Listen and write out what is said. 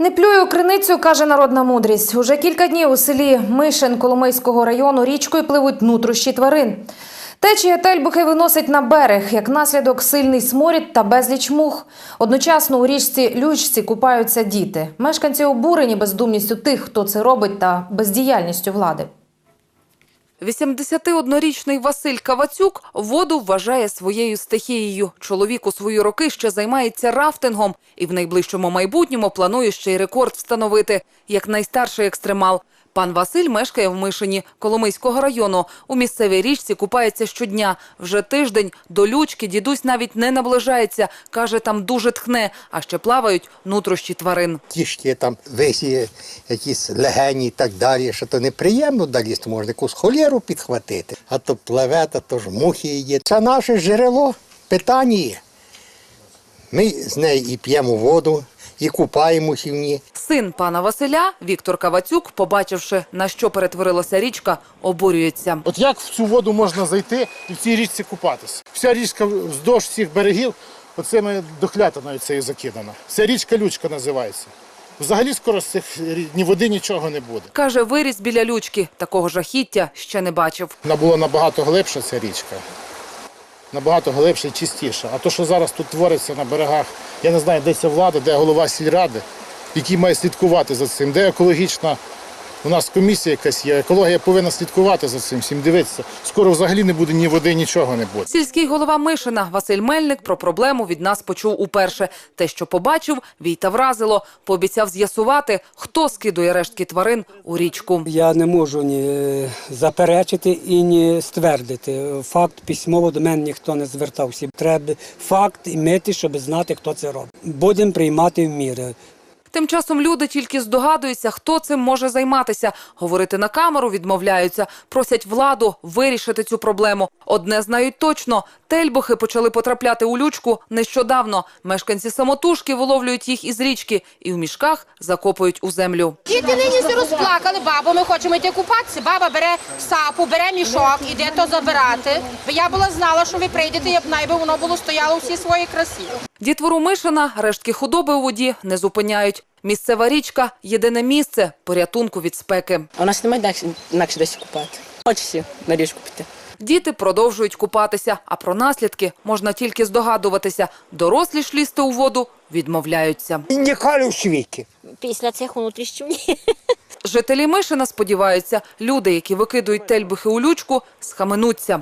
Не плюю криницю, каже народна мудрість. Уже кілька днів у селі Мишин Коломийського району річкою пливуть нутрощі тварин. Течія тельбухи виносить на берег, як наслідок сильний сморід та безліч мух. Одночасно у річці Лючці купаються діти. Мешканці обурені бездумністю тих, хто це робить, та бездіяльністю влади. 81-річний Василь Кавацюк воду вважає своєю стихією. Чоловік у свої роки ще займається рафтингом і в найближчому майбутньому планує ще й рекорд встановити як найстарший екстремал. Пан Василь мешкає в Мишині Коломийського району. У місцевій річці купається щодня. Вже тиждень до лючки дідусь навіть не наближається. Каже, там дуже тхне, а ще плавають нутрощі тварин. Тішки там висіє, якісь легені і так далі, що то неприємно далі, то можна якусь холєру підхватити, а то пливе, та то ж мухи є. Це наше джерело питання. Ми з неї і п'ємо воду, і купаємося в ній. Син пана Василя, Віктор Кавацюк, побачивши, на що перетворилася річка, обурюється. От як в цю воду можна зайти і в цій річці купатися? Вся річка вздовж всіх берегів, оцими дохлятиною цією закидана. Ця річка Лючка називається. Взагалі скоро з цих ні води нічого не буде. Каже, виріс біля лючки. Такого жахіття ще не бачив. Вона була набагато глибша, ця річка. Набагато глибша і чистіша. А то, що зараз тут твориться на берегах, я не знаю, де ця влада, де голова сільради, який має слідкувати за цим, де екологічна. У нас комісія якась є, екологія повинна слідкувати за цим, всім дивитися. Скоро взагалі не буде ні води, нічого не буде. Сільський голова Мишина Василь Мельник про проблему від нас почув уперше. Те, що побачив, війта вразило. Пообіцяв з'ясувати, хто скидує рештки тварин у річку. Я не можу ні е, заперечити і ні ствердити. Факт письмово до мене ніхто не звертався. Треба факт імити, щоб знати, хто це робить. Будемо приймати в міри. Тим часом люди тільки здогадуються, хто цим може займатися. Говорити на камеру відмовляються, просять владу вирішити цю проблему. Одне знають точно: тельбухи почали потрапляти у лючку нещодавно. Мешканці самотужки виловлюють їх із річки і в мішках закопують у землю. Діти нині розплакали, бабу, ми хочемо йти купатися. Баба бере сапу, бере мішок, іде то забирати. Бо я була знала, що ви прийдете, як найби воно було стояло у всій своїй красі. Дітвору Мишина рештки худоби у воді не зупиняють. Місцева річка єдине місце порятунку від спеки. А у нас немає інакше десь купати. Хочеться на річку піти. Діти продовжують купатися, а про наслідки можна тільки здогадуватися. Дорослі ж лізти у воду відмовляються. Ніколи в світі. після цих внутрішніх ні. Жителі Мишина сподіваються, люди, які викидують тельбухи у лючку, схаменуться.